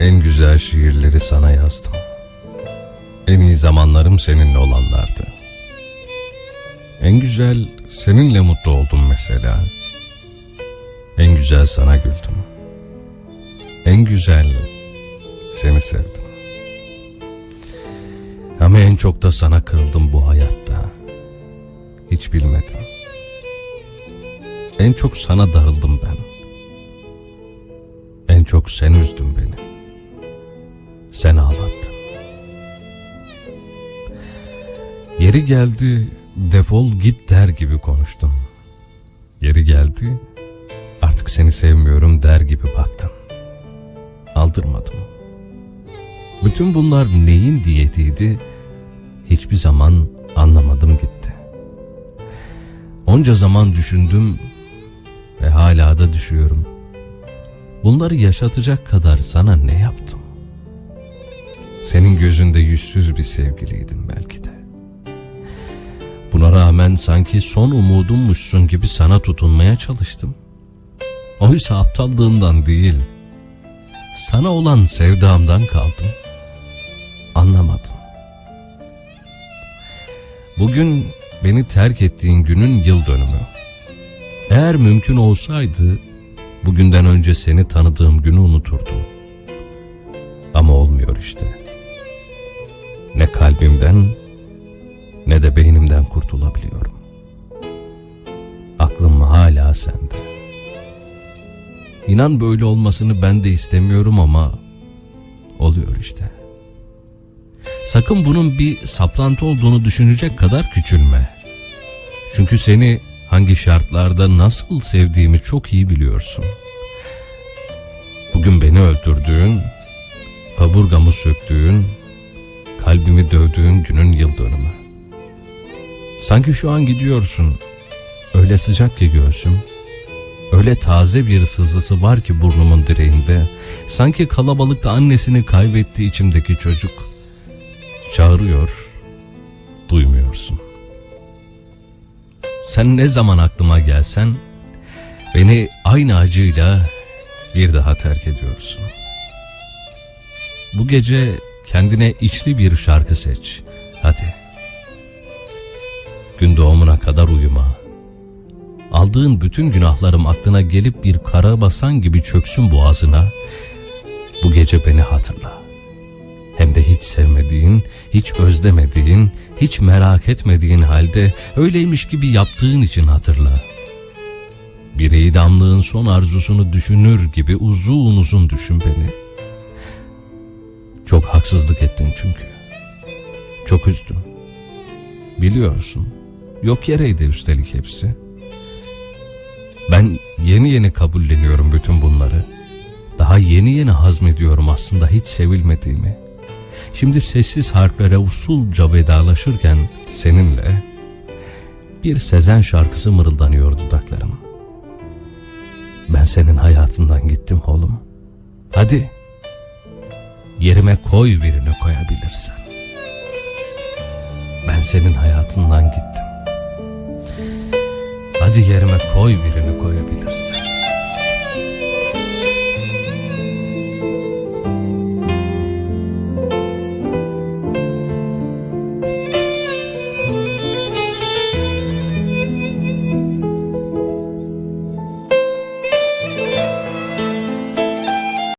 En güzel şiirleri sana yazdım. En iyi zamanlarım seninle olanlardı. En güzel seninle mutlu oldum mesela. En güzel sana güldüm. En güzel seni sevdim. Ama en çok da sana kırıldım bu hayatta. Hiç bilmedim. En çok sana darıldım ben. En çok sen üzdün beni. Sen ağlattın. Yeri geldi defol git der gibi konuştun. Yeri geldi artık seni sevmiyorum der gibi baktın. Aldırmadım. Bütün bunlar neyin diyetiydi hiçbir zaman anlamadım gitti. Onca zaman düşündüm ve hala da düşüyorum. Bunları yaşatacak kadar sana ne yaptım? Senin gözünde yüzsüz bir sevgiliydim belki de. Buna rağmen sanki son umudummuşsun gibi sana tutunmaya çalıştım. Oysa aptallığımdan değil, sana olan sevdamdan kaldım. Anlamadın. Bugün beni terk ettiğin günün yıl dönümü. Eğer mümkün olsaydı bugünden önce seni tanıdığım günü unuturdum. Ama olmuyor işte. Ne kalbimden ne de beynimden kurtulabiliyorum. Aklım hala sende. İnan böyle olmasını ben de istemiyorum ama oluyor işte. Sakın bunun bir saplantı olduğunu düşünecek kadar küçülme. Çünkü seni hangi şartlarda nasıl sevdiğimi çok iyi biliyorsun. Bugün beni öldürdüğün, kaburgamı söktüğün, kalbimi dövdüğün günün yıl dönümü. Sanki şu an gidiyorsun. Öyle sıcak ki göğsüm. Öyle taze bir sızısı var ki burnumun direğinde. Sanki kalabalıkta annesini kaybetti içimdeki çocuk. Çağırıyor, duymuyorsun. Sen ne zaman aklıma gelsen beni aynı acıyla bir daha terk ediyorsun. Bu gece kendine içli bir şarkı seç. Hadi. Gün doğumuna kadar uyuma. Aldığın bütün günahlarım aklına gelip bir kara basan gibi çöksün boğazına. Bu gece beni hatırla. Hem de hiç sevmediğin, hiç özlemediğin, hiç merak etmediğin halde öyleymiş gibi yaptığın için hatırla. Bir idamlığın son arzusunu düşünür gibi uzun uzun düşün beni. Çok haksızlık ettin çünkü. Çok üzdün. Biliyorsun. Yok yereydi üstelik hepsi. Ben yeni yeni kabulleniyorum bütün bunları. Daha yeni yeni hazmediyorum aslında hiç sevilmediğimi. Şimdi sessiz harflere usulca vedalaşırken seninle bir Sezen şarkısı mırıldanıyor dudaklarım. Ben senin hayatından gittim oğlum. Hadi yerime koy birini koyabilirsen. Ben senin hayatından gittim. Hadi yerime koy birini koyabilirsen.